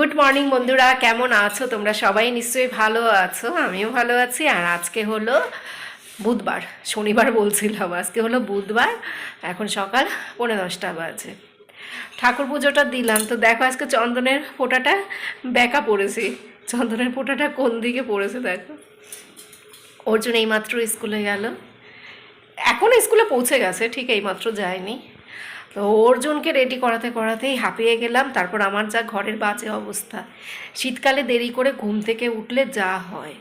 Good morning বন্ধুরা। কেমন আছো? তোমরা সবাই নিশ্চয়ই ভালো আছো, আমিও ভালো আছি। আর আজকে হলো বুধবার, শনিবার বলছিলাম, আজকে হলো বুধবার, এখন সকাল পৌনে দশটা বাজে। ঠাকুর পুজোটা দিলাম। তো দেখো, আজকে চন্দনের ফোঁটাটা বেঁকা পড়েছি। চন্দনের ফোঁটাটা কোন দিকে পড়েছে দেখো? অর্জুন এইমাত্র স্কুলে গেল। এখন স্কুলে পৌঁছে গেছে, ঠিক এইমাত্র যায়নি। তো অর্জুনকে রেডি করাতে করাতেই হাঁপিয়ে গেলাম, তারপর আমার যা ঘরের বাজে অবস্থা। শীতকালে দেরি করে ঘুম থেকে উঠলে যা হয়।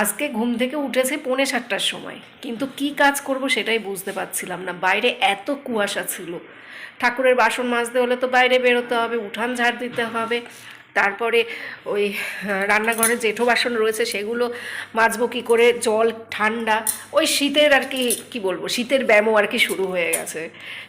আজকে ঘুম থেকে উঠেছে পৌনে সাতটার সময়, কিন্তু কি কাজ করব সেটাই বুঝতে পারছিলাম না। বাইরে এত কুয়াশা ছিল। ঠাকুরের বাসন মাজতে হলে তো বাইরে বেরোতে হবে, উঠান ঝাড় দিতে হবে তারপরে ওই রান্নাঘরে জেঠো বাসন রয়েছে, সেগুলো মাজবো কী করে? জল, ঠান্ডা, ওই শীতের আর কি কি বলব, শীতের ব্যায়ামও আর কি শুরু হয়ে গেছে।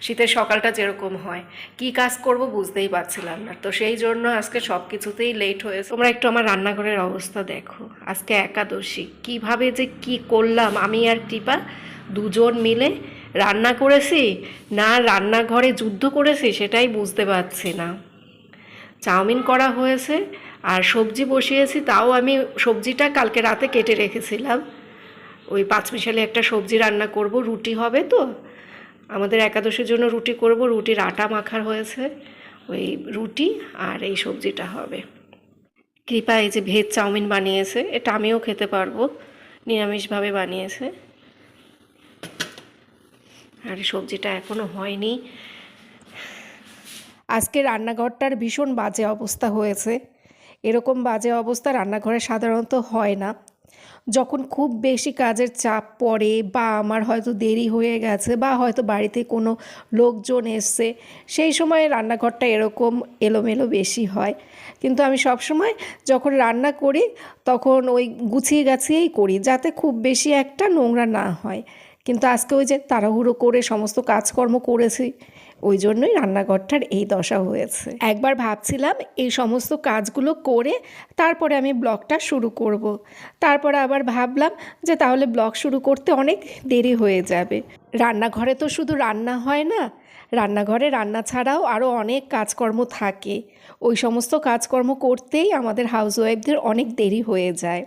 শীতের সকালটা যেরকম হয়। কি কাজ করব বুঝতেই পারছিলাম না। তো সেই জন্য আজকে সব কিছুতেই লেট হয়েছে তোমরা একটু আমার রান্নাঘরের অবস্থা দেখো। আজকে একাদশী। কীভাবে যে কি করলাম, আমি আর কৃপা দুজন মিলে রান্না করেছি, না রান্নাঘরে যুদ্ধ করেছি, সেটাই বুঝতে পারছি না। চাউমিন করা হয়েছে আর সবজি বসিয়েছি, তাও আমি সবজিটা কালকে রাতে কেটে রেখেছিলাম। ওই পাঁচ পাঁচমিশালি একটা সবজি রান্না করব, রুটি হবে তো। আমাদের একাদশীর জন্য রুটি করব, রুটির আটা মাখার হয়েছে। ওই রুটি আর এই সবজিটা হবে। কৃপা এই যে ভেজ চাউমিন বানিয়েছে, এটা আমিও খেতে পারব। নিরামিষভাবে বানিয়েছে। আর সবজিটা এখনও হয়নি। আজকে রান্নাঘরটার ভীষণ বাজে অবস্থা হয়েছে। এরকম বাজে অবস্থা রান্নাঘরে সাধারণত হয় না। যখন খুব বেশি কাজের চাপ পড়ে বা আমার হয়তো দেরি হয়ে গেছে বা হয়তো বাড়িতে কোনো লোকজন এসছে, সেই সময় রান্নাঘরটা এরকম এলোমেলো বেশি হয়। কিন্তু আমি সব সময় যখন রান্না করি, তখন ওই গুছিয়ে গাছিয়েই করি যাতে খুব বেশি একটা নোংরা না হয়। কিন্তু আজকে ওই যে তাড়াহুড়ো করে সমস্ত কাজকর্ম করেছি ওই জন্যই রান্নাঘরটার এই দশা হয়েছে। একবার ভাবছিলাম এই সমস্ত কাজগুলো করে তারপরে আমি ব্লগটা শুরু করব। তারপরে আবার ভাবলাম যে তাহলে ব্লগ শুরু করতে অনেক দেরি হয়ে যাবে। রান্নাঘরে তো শুধু রান্না হয় না, রান্নাঘরে রান্না ছাড়াও আরও অনেক কাজকর্ম থাকে। ওই সমস্ত কাজকর্ম করতেই আমাদের হাউসওয়াইফদের অনেক দেরি হয়ে যায়।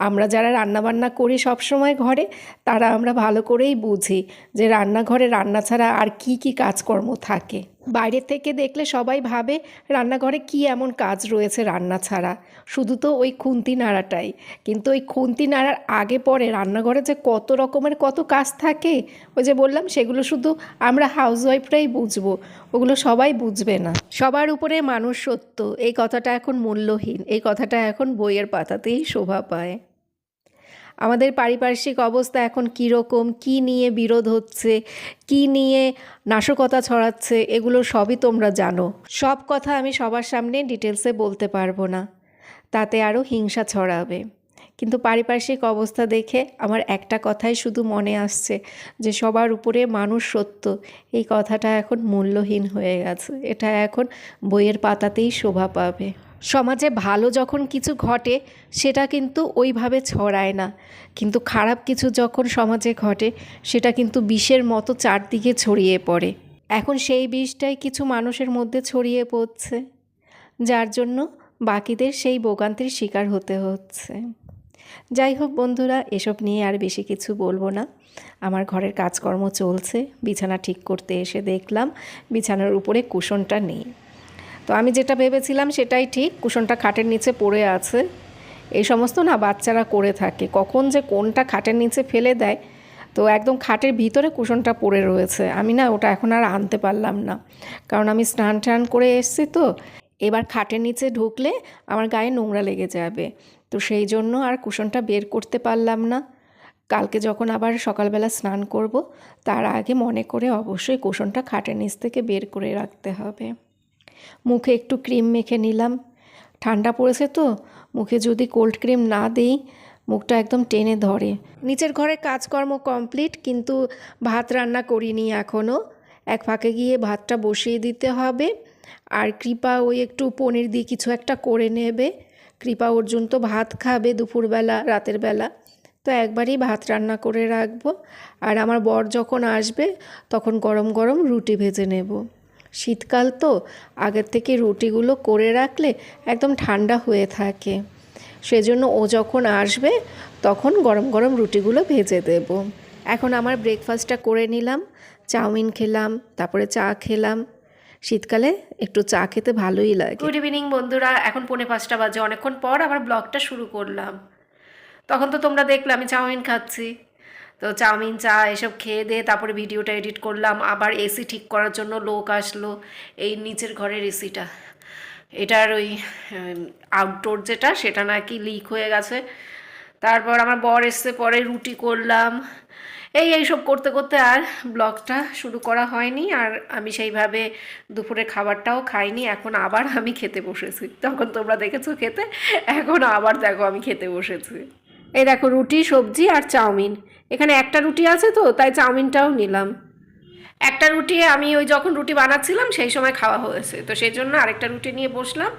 আমরা যারা রান্নাবান্না করি সব সময় ঘরে, তারা আমরা ভালো করেই বুঝি যে রান্নাঘরে রান্না ছাড়া আর কি কি কাজকর্ম থাকে। বাইরে থেকে দেখলে সবাই ভাবে রান্নাঘরে কি এমন কাজ রয়েছে রান্না ছাড়া। শুধু তো ওই খুন্তি নাড়াটাই কিন্তু ওই খুন্তি নাড়ার আগে পরে রান্নাঘরে যে কত রকমের কত কাজ থাকে, ওই যে বললাম, সেগুলো শুধু আমরা হাউসওয়াইফরাই বুঝব, ওগুলো সবাই বুঝবে না। সবার উপরে মানুষ সত্য, এই কথাটা এখন মূল্যহীন, এই কথাটা এখন বইয়ের পাতাতেই শোভা পায়। আমাদের পারিপার্শ্বিক অবস্থা এখন কীরকম, কী নিয়ে বিরোধ হচ্ছে, কী নিয়ে নাশকতা ছড়াচ্ছে, এগুলো সবই তোমরা জানো। সব কথা আমি সবার সামনে ডিটেলসে বলতে পারব না। তাতে আরও হিংসা ছড়াবে। কিন্তু পারিপার্শ্বিক অবস্থা দেখে আমার একটা কথাই শুধু মনে আসছে, যে সবার উপরে মানুষ সত্য। এই কথাটা এখন মূল্যহীন হয়ে গেছে। এটা এখন বইয়ের পাতাতেই শোভা পাবে। সমাজে ভালো যখন কিছু ঘটে, সেটা কিন্তু ওইভাবে ছড়ায় না। কিন্তু খারাপ কিছু যখন সমাজে ঘটে, সেটা কিন্তু বিষের মতো চারদিকে ছড়িয়ে পড়ে। এখন সেই বিষটাই কিছু মানুষের মধ্যে ছড়িয়ে পড়ছে, যার জন্য বাকিদের সেই ভোগান্তির শিকার হতে হচ্ছে। যাই হোক বন্ধুরা, এসব নিয়ে আর বেশি কিছু বলব না। আমার ঘরের কাজকর্ম চলছে, বিছানা ঠিক করতে এসে দেখলাম, বিছানার উপরে কুশনটা নেই। তো আমি যেটা ভেবেছিলাম সেটাই ঠিক, কুশনটা খাটের নিচে পড়ে আছে। এই সমস্ত না বাচ্চারা করে থাকে, কখন যে কোনটা খাটের নিচে ফেলে দেয়, তো একদম খাটের ভিতরে কুশনটা পড়ে রয়েছে। আমি না ওটা এখন আর আনতে পারলাম না, কারণ আমি স্নান টান করে এসেছি তো, এবার খাটের নিচে ঢুকলে আমার গায়ে নোংরা লেগে যাবে। তো সেই জন্য আর কুশনটা বের করতে পারলাম না। কালকে যখন আবার সকালবেলা স্নান করব, তার আগে মনে করে অবশ্যই কুশনটা খাটের নিচ থেকে বের করে রাখতে হবে। মুখে একটু ক্রিম মেখে নিলাম। ঠান্ডা পড়েছে তো, মুখে যদি কোল্ড ক্রিম না দিই, মুখটা একদম টেনে ধরে। নিচের ঘরের কাজকর্ম কমপ্লিট, কিন্তু ভাত রান্না করিনি এখনও এক ফাঁকে গিয়ে ভাতটা বসিয়ে দিতে হবে। আর কৃপা ওই একটু পনির দিয়ে কিছু একটা করে নেবে। কৃপা অর্জুন তো ভাত খাবে দুপুরবেলা, রাতের বেলা। তো একবারই ভাত রান্না করে রাখব। আর আমার বর যখন আসবে, তখন গরম গরম রুটি ভেজে নেব। শীতকাল তো, আগের থেকে রুটিগুলো করে রাখলে একদম ঠান্ডা হয়ে থাকে। সেজন্য ও যখন আসবে, তখন গরম গরম রুটিগুলো ভেজে দেব। এখন আমার ব্রেকফাস্টটা করে নিলাম, চাউমিন খেলাম, তারপরে চা খেলাম। শীতকালে একটু চা খেতে ভালোই লাগে। গুড ইভিনিং বন্ধুরা, এখন পৌনে পাঁচটা বাজে। অনেকক্ষণ পর আবার ব্লগটা শুরু করলাম। তখন তো তোমরা দেখলে আমি চাউমিন খাচ্ছি। তো চাউমিন, চা এসব খেয়ে দিয়ে তারপরে ভিডিওটা এডিট করলাম। আবার এসি ঠিক করার জন্য লোক আসলো এই নিচের ঘরের এসিটা এটার ওই আউটডোর যেটা, সেটা নাকি লিক হয়ে গেছে। তারপর আমার বর এসছে, পরে রুটি করলাম। এই এইসব করতে করতে আর ব্লগটা শুরু করা হয়নি। আর আমি সেইভাবে দুপুরে খাবারটাও খাইনি। এখন আবার আমি খেতে বসেছি। তখন তোমরা দেখেছ খেতে? এখন আবার দেখো আমি খেতে বসেছি। এই দেখো, রুটি, সবজি আর চাউমিন। এখানে একটা রুটি আছে তো, তাই চাউমিনটাও নিলাম। একটা রুটি আমি ওই যখন রুটি বানাচ্ছিলাম, সেই সময় খাওয়া হয়েছে। তো সেই জন্য আরেকটা রুটি নিয়ে বসলাম।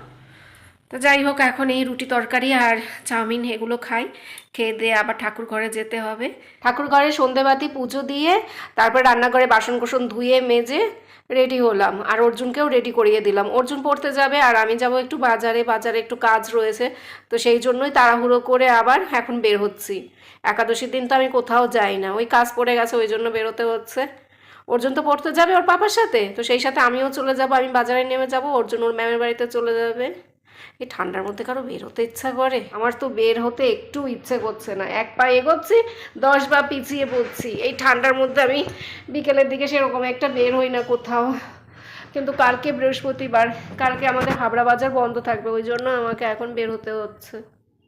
তো যাই হোক, এখন এই রুটি তরকারি আর চাউমিন এগুলো খাই। খেয়ে দিয়ে আবার ঠাকুর ঘরে যেতে হবে। ঠাকুর ঘরে সন্ধেবাতি, পুজো দিয়ে, তারপর রান্নাঘরে বাসন কোসন ধুয়ে, মেজে রেডি হলাম। আর অর্জুনকেও রেডি করিয়ে দিলাম। অর্জুন পড়তে যাবে আর আমি যাব একটু বাজারে বাজারে একটু কাজ রয়েছে। তো সেই জন্যই তাড়াহুড়ো করে আবার এখন বের হচ্ছি। একাদশীর দিন তো আমি কোথাও যাই না। ওই কাজ পড়ে গেছে, ওই জন্য বেরোতে হচ্ছে। অর্জুন তো পড়তে যাবে ওর পাপার সাথে। তো সেই সাথে আমিও চলে যাব, আমি বাজারে নেমে যাব। অর্জুন ওর ম্যামের বাড়িতে চলে যাবে। এই ঠান্ডার মধ্যে কারও বের হতে ইচ্ছা করে? আমার তো বের হতে একটু ইচ্ছে করছে না। এক পা এগোচ্ছি, দশ পা পিছিয়ে পড়ছি। এই ঠান্ডার মধ্যে আমি বিকেলের দিকে সেরকম একটা বের হই না কোথাও। কিন্তু কালকে বৃহস্পতিবার, কালকে আমাদের হাবড়া বাজার বন্ধ থাকবে, ওই জন্য আমাকে এখন বের হতে হচ্ছে।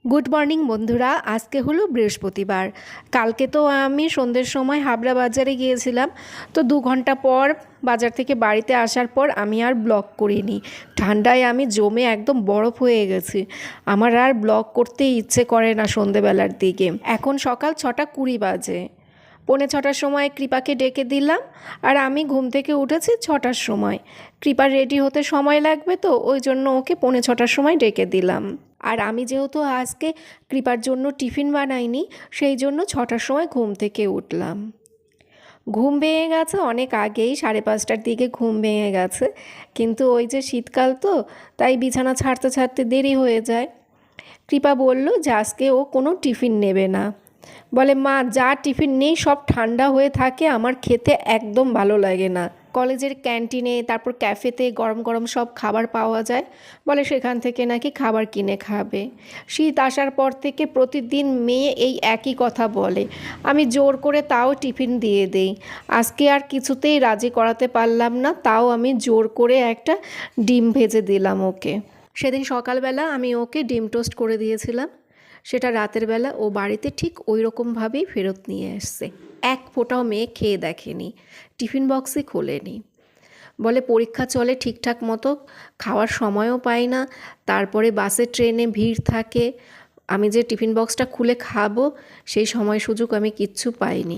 গুড মর্নিং বন্ধুরা। আজকে হলো বৃহস্পতিবার। কালকে তো আমি সন্ধ্যের সময় হাবড়া বাজারে গিয়েছিলাম। তো দু ঘণ্টা পর বাজার থেকে বাড়িতে আসার পর আমি আর ব্লগ করিনি। ঠান্ডায় আমি জমে একদম বরফ হয়ে গেছি। আমার আর ব্লগ করতে ইচ্ছে করে না সন্ধেবেলার দিকে। এখন সকাল ছটা কুড়ি বাজে। পৌনে ছটার সময় কৃপাকে ডেকে দিলাম, আর আমি ঘুম থেকে উঠেছি ছটার সময়। কৃপা রেডি হতে সময় লাগবে তো, ওই জন্য ওকে পৌনে ছটার সময় ডেকে দিলাম। আর আমি যেহেতু আজকে কৃপার জন্য টিফিন বানাইনি, সেই জন্য ছটার সময় ঘুম থেকে উঠলাম। ঘুম ভেঙে গেছে, অনেক আগেই সাড়ে পাঁচটার দিকে ঘুম ভেঙে গেছে। কিন্তু ওই যে শীতকাল তো, তাই বিছানা ছাড়তে ছাড়তে দেরি হয়ে যায়। কৃপা বলল যে আজকে ও কোনো টিফিন নেবে না। বলে, মা, যা টিফিন নেই, সব ঠান্ডা হয়ে থাকে, আমার খেতে একদম ভালো লাগে না। কলেজের ক্যান্টিনে, তারপর ক্যাফেতে গরম গরম সব খাবার পাওয়া যায়। বলে, সেখান থেকে নাকি খাবার কিনে খাবে। শীত আসার পর থেকে প্রতিদিন মেয়ে এই একই কথা বলে, আমি জোর করে তাও টিফিন দিয়ে দেই। আজকে আর কিছুতেই রাজি করাতে পারলাম না, তাও আমি জোর করে একটা ডিম ভেজে দিলাম ওকে। সেদিন সকালবেলা আমি ওকে ডিম টোস্ট করে দিয়েছিলাম। সেটা রাতের বেলা ও বাড়িতে ঠিক ওই রকমভাবেই ফেরত নিয়ে এসছে। এক ফোঁটাও মেয়ে খেয়ে দেখেনি, টিফিন বক্সে খোলেনি। বলে পরীক্ষা চলে ঠিকঠাক মতো, খাওয়ার সময়ও পাই না, তারপরে বাসে ট্রেনে ভিড় থাকে, আমি যে টিফিন বক্সটা খুলে খাব, সেই সময় সুযোগ আমি কিচ্ছু পাইনি।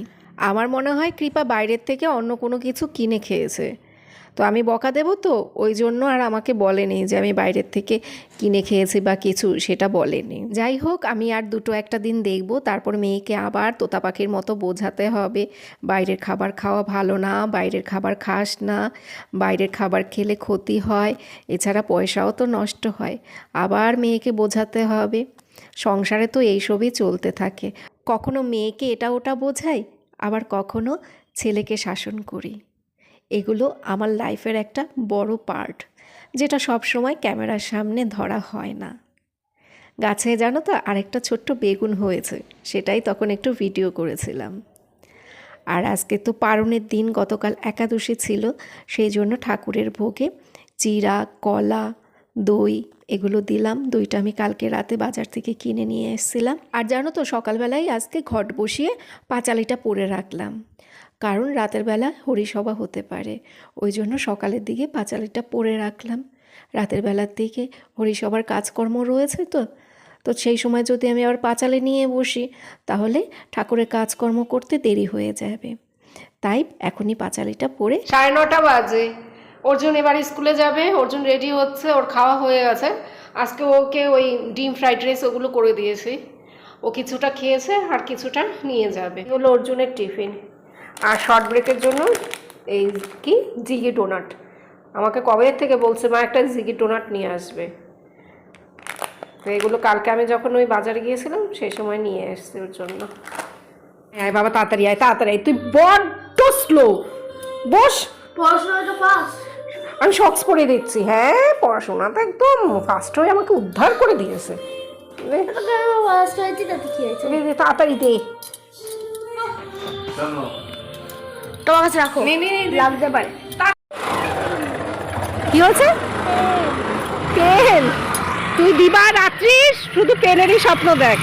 আমার মনে হয় কৃপা বাইরের থেকে অন্য কোনো কিছু কিনে খেয়েছে। তো আমি বকা দেবো তো, ওই জন্য আর আমাকে বলেনি যে আমি বাইরের থেকে কিনে খেয়েছি বা কিছু, সেটা বলেনি। যাই হোক, আমি আর দুটো একটা দিন দেখব, তারপর মেয়েকে আবার তোতা পাখির মতো বোঝাতে হবে, বাইরের খাবার খাওয়া ভালো না, বাইরের খাবার খাস না, বাইরের খাবার খেলে ক্ষতি হয়, এছাড়া পয়সাও তো নষ্ট হয়, আবার মেয়েকে বোঝাতে হবে। সংসারে তো এইসবই চলতে থাকে। কখনো মেয়েকে এটা ওটা বোঝাই, আবার কখনো ছেলেকে শাসন করি। এগুলো আমার লাইফের একটা বড় পার্ট, যেটা সব সময় ক্যামেরার সামনে ধরা হয় না। গাছে জানো তো আরেকটা ছোট্ট বেগুন হয়েছে, সেটাই তখন একটু ভিডিও করেছিলাম। আর আজকে তো পারণের দিন গতকাল একাদশী ছিল, সেই জন্য ঠাকুরের ভোগে চিরা, কলা, দই এগুলো দিলাম, দইটা আমি কালকে রাতে বাজার থেকে কিনে নিয়ে এসেছিলাম। আর জানো তো সকালবেলায় আজকে ঘট বসিয়ে পাঁচালিটা পরে রাখলাম। কারণ রাতের বেলা হরিসভা হতে পারে। ওই জন্য সকালের দিকে পাঁচালিটা পরে রাখলাম। রাতের বেলার দিকে হরিসভার কাজকর্ম রয়েছে তো তো সেই সময় যদি আমি আবার পাঁচালি নিয়ে বসি, তাহলে ঠাকুরের কাজকর্ম করতে দেরি হয়ে যাবে। তাই এখনই পাঁচালিটা পরে সাড়ে নটা বাজে। অর্জুন এবার স্কুলে যাবে, অর্জুন রেডি হচ্ছে, ওর খাওয়া হয়ে গেছে। আজকে ওকে ওই ডিম, ফ্রাইড রাইস ওগুলো করে দিয়েছি। ও কিছুটা খেয়েছে আর কিছুটা নিয়ে যাবে। হলো অর্জুনের টিফিন। আর শর্ট ব্রেকের জন্য এই কি? জিগি ডোনাট আমাকে কবে থেকে বলছে মা একটা জিগি ডোনাট নিয়ে আসবে। তো এগুলো কালকে আমি যখন ওই বাজারে গিয়েছিলাম সেই সময় নিয়ে এসছি ওর জন্য। আয় বাবা তাড়াতাড়ি আয় তাড়াতাড়ি তুই বড্ড স্লো বস। আমি শক্স পরে দিচ্ছি। হ্যাঁ পড়াশোনা তো একদম ফার্স্ট হয়ে আমাকে উদ্ধার করে দিয়েছে। তাড়াতাড়ি দে। তোমার কাছে রাখো। লাগতে পারে। কি হয়েছে? পেন তুই দিবা রাত্রি শুধু পেনেরই স্বপ্ন দেখ।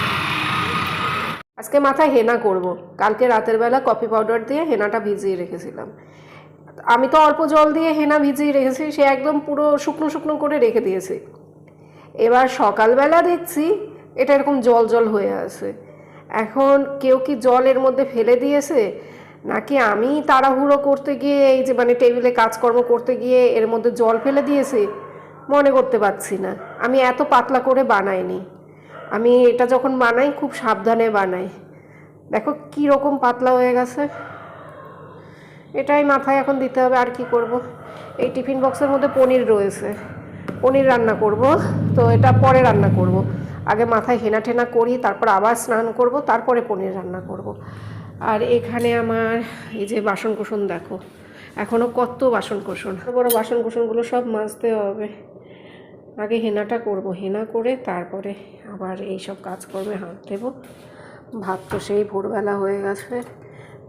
আজকে মাথায় হেনা করব। কালকে রাতের বেলা কফি পাউডার দিয়ে হেনাটা ভিজিয়ে রেখেছিলাম। আমি তো অল্প জল দিয়ে হেনা ভিজিয়ে রেখেছি সে একদম পুরো শুকনো শুকনো করে রেখে দিয়েছে। এবার সকালবেলা দেখছি এটা এরকম জল জল হয়ে আছে। এখন কেউ কি জল এর মধ্যে ফেলে দিয়েছে? নাকি আমি তাড়াহুড়ো করতে গিয়ে এই যে মানে টেবিলে কাজকর্ম করতে গিয়ে এর মধ্যে জল ফেলে দিয়েছি, মনে করতে পারছি না। আমি এত পাতলা করে বানাইনি। আমি এটা যখন বানাই, খুব সাবধানে বানাই। দেখো কী রকম পাতলা হয়ে গেছে। এটাই মাথায় এখন দিতে হবে, আর কি করব? এই টিফিন বক্সের মধ্যে পনির রয়েছে। পনির রান্না করব। তো এটা পরে রান্না করব। আগে মাথায় হেনা ঠেনা করি, তারপর আবার স্নান করব, তারপরে পনির রান্না করব। আর এখানে আমার এই যে বাসন কোসন দেখো এখনও কত বাসন কোসন বড় বাসন কোসনগুলো সব মাজতে হবে। আগে হেনাটা করব, হেনা করে তারপরে আবার এই সব কাজকর্মে হাত দেবো ভাত তো সেই ভোরবেলা হয়ে গেছে।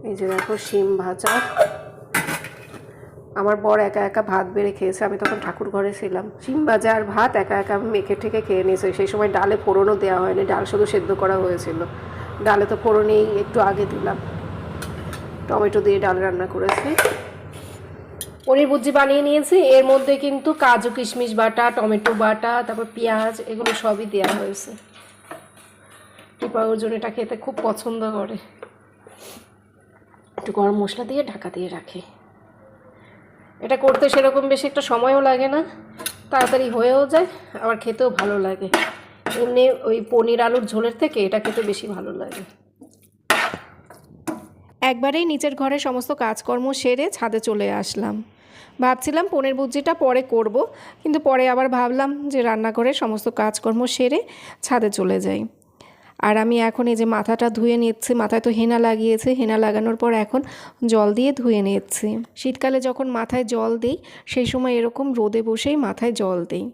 এই যে দেখো শিম ভাজা। আমার বর একা একা ভাত বেড়ে খেয়েছে, আমি তখন ঠাকুর ঘরে ছিলাম। শিম ভাজা আর ভাত একা একা মেখে ঠেকে খেয়ে নিয়েছে। সেই সময় ডালে ফোড়নও দেওয়া হয়নি, ডাল শুধু সেদ্ধ করা হয়েছিল। ডালে তো ফোড়নেই একটু আগে দিলাম। টমেটো দিয়ে ডাল রান্না করেছি। পনির ভুজি বানিয়ে নিয়েছি। এর মধ্যে কিন্তু কাজু, কিশমিশ বাটা, টমেটো বাটা, তারপর পেঁয়াজ, এগুলো সবই দেওয়া হয়েছে। টিপা অর্জুন এটা খেতে খুব পছন্দ করে। একটু গরম মশলা দিয়ে ঢাকা দিয়ে রাখে। এটা করতে সেরকম বেশি একটা সময়ও লাগে না। তাড়াতাড়ি হয়েও যায়, আবার খেতেও ভালো লাগে। এমনি ওই পনির আলুর ঝোলের থেকে এটা খেতে বেশি ভালো লাগে। একবারেই নিচের ঘরে সমস্ত কাজকর্ম সেরে ছাদে চলে আসলাম। ভাবছিলাম পনেরো ভুজিটা পরে করব, কিন্তু পরে আবার ভাবলাম যে রান্নাঘরে সমস্ত কাজকর্ম সেরে ছাদে চলে যাই। আর আমি এখন এই যে মাথাটা ধুয়ে নিচ্ছি, মাথায় তো হেনা লাগিয়েছে, হেনা লাগানোর পর এখন জল দিয়ে ধুয়ে নিচ্ছি। শীতকালে যখন মাথায় জল দিই, সেই সময় এরকম রোদে বসেই মাথায় জল দিই।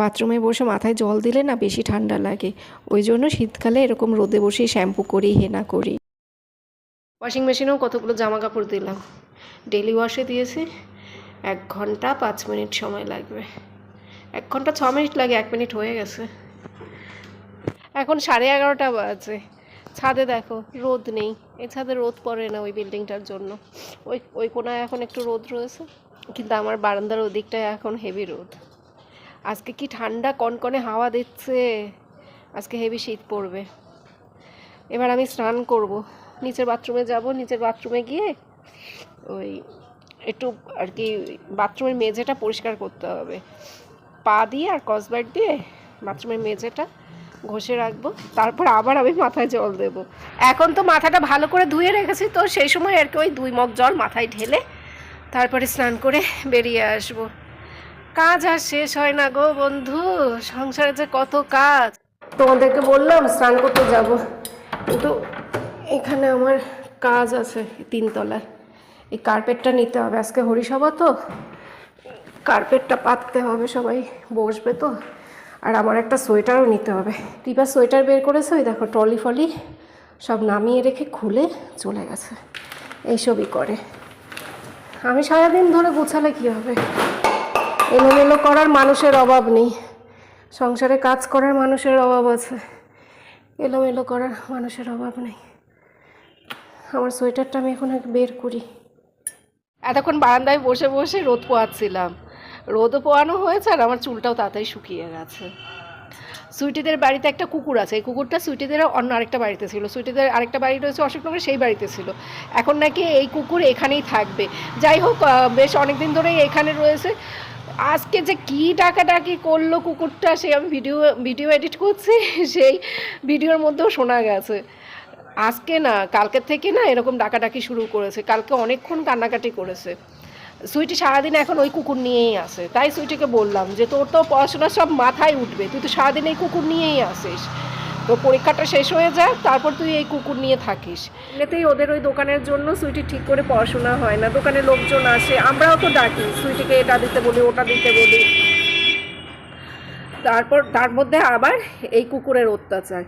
বাথরুমে বসে মাথায় জল দিলে না বেশি ঠান্ডা লাগে। ওই জন্য শীতকালে এরকম রোদে বসেই শ্যাম্পু করি, হেনা করি। ওয়াশিং মেশিনেও কতগুলো জামা কাপড় দিলাম ডেলি ওয়াশে দিয়েছি। এক ঘণ্টা পাঁচ মিনিট সময় লাগবে। এক ঘণ্টা ছ মিনিট লাগে, এক মিনিট হয়ে গেছে। এখন সাড়ে এগারোটা বাজে। ছাদে দেখো, রোদ নেই। এই ছাদে রোদ পড়ে না ওই বিল্ডিংটার জন্য। ওই ওই কোনায় এখন একটু রোদ রয়েছে, কিন্তু আমার বারান্দার ওদিকটায় এখন হেভি রোদ। আজকে কি ঠান্ডা কনকনে হাওয়া দিচ্ছে? আজকে হেভি শীত পড়বে। এবার আমি স্নান করব। নিচের বাথরুমে যাব। নিচের বাথরুমে গিয়ে ওই একটু আর কি বাথরুমের মেঝেটা পরিষ্কার করতে হবে। পা দিয়ে আর কসবাইট দিয়ে বাথরুমের মেঝেটা ঘষে রাখব। তারপর আবার আমি মাথায় জল দেব। এখন তো মাথাটা ভালো করে ধুয়ে রেখেছি তো সেই সময় আর কি ওই দুই মগ জল মাথায় ঢেলে তারপরে স্নান করে বেরিয়ে আসব। কাজ আর শেষ হয় না গো বন্ধু। সংসারে যে কত কাজ। তোমাদেরকে বললাম স্নান করতে যাব। কিন্তু এখানে আমার কাজ আছে তিনতলায়। এই কার্পেটটা নিতে হবে। আজকে হরিসভা তো। কার্পেটটা পাততে হবে, সবাই বসবে তো। আর আমার একটা সোয়েটারও নিতে হবে। টিপা সোয়েটার বের করেছে, ওই দেখো ট্রলি ফলি সব নামিয়ে রেখে খুলে চলে গেছে। এইসবই করে। আমি সারাদিন ধরে গোছালে কী হবে? এলোমেলো করার মানুষের অভাব নেই। সংসারে কাজ করার মানুষের অভাব আছে। এলোমেলো করার মানুষের অভাব নেই। আমার সোয়েটারটা আমি এখন বের করি। এতক্ষণ বারান্দায় বসে বসে রোদ পোয়াচ্ছিলাম। রোদও পোয়ানো হয়েছে আর আমার চুলটাও তাড়াতাড়ি শুকিয়ে গেছে। সুইটিদের বাড়িতে একটা কুকুর আছে। এই কুকুরটা সুইটিদের অন্য আরেকটা বাড়িতে ছিল। সুইটিদের আরেকটা বাড়ি রয়েছে অশোকনগরে সেই বাড়িতে ছিল। এখন নাকি এই কুকুর এখানেই থাকবে। যাই হোক বেশ অনেক দিন ধরেই এখানে রয়েছে। আজকে যে কী ডাকাডাকি করল কুকুরটা সে আমি ভিডিও ভিডিও এডিট করছি, সেই ভিডিওর মধ্যেও শোনা গেছে। আজকে না কালকের থেকে না এরকম ডাকাডাকি শুরু করেছে। কালকে অনেকক্ষণ কান্নাকাটি করেছে। সুইটি সারাদিন এখন ওই কুকুর নিয়েই আসে তাই সুইটিকে বললাম যে, তোর তো পড়াশোনা সব মাথায় উঠবে। তুই তো সারাদিন এই কুকুর নিয়েই আসিস। তো পরীক্ষাটা শেষ হয়ে যাক তারপর তুই এই কুকুর নিয়ে থাকিস। এমনিতেই ওদের ওই দোকানের জন্য সুইটি ঠিক করে পড়াশোনা হয় না, দোকানে লোকজন আসে, আমরাও তো ডাকি, সুইটিকে এটা দিতে বলি, ওটা দিতে বলি। তারপর, তার মধ্যে আবার এই কুকুরের অত্যাচার।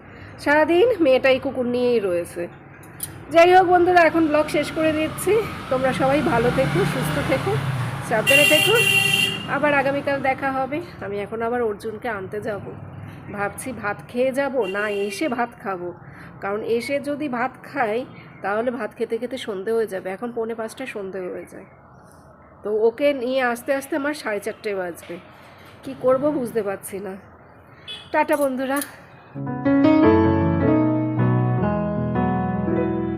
সারাদিন মেয়েটা এই কুকুর নিয়েই রয়েছে। যাই হোক বন্ধুরা, এখন ব্লগ শেষ করে দিচ্ছি। তোমরা সবাই ভালো থেকো, সুস্থ থেকো, সাবধানে থেকো। আবার আগামীকাল দেখা হবে। আমি এখন আবার অর্জুনকে আনতে যাব। ভাবছি ভাত খেয়ে যাব? না, এসে ভাত খাব। কারণ এসে যদি ভাত খাই, তাহলে ভাত খেতে খেতে সন্ধে হয়ে যাবে। এখন পৌনে পাঁচটায় সন্ধে হয়ে যায়। তো ওকে নিয়ে আস্তে আস্তে আমার সাড়ে চারটে বাজবে। কী করব বুঝতে পারছি না। টাটা বন্ধুরা।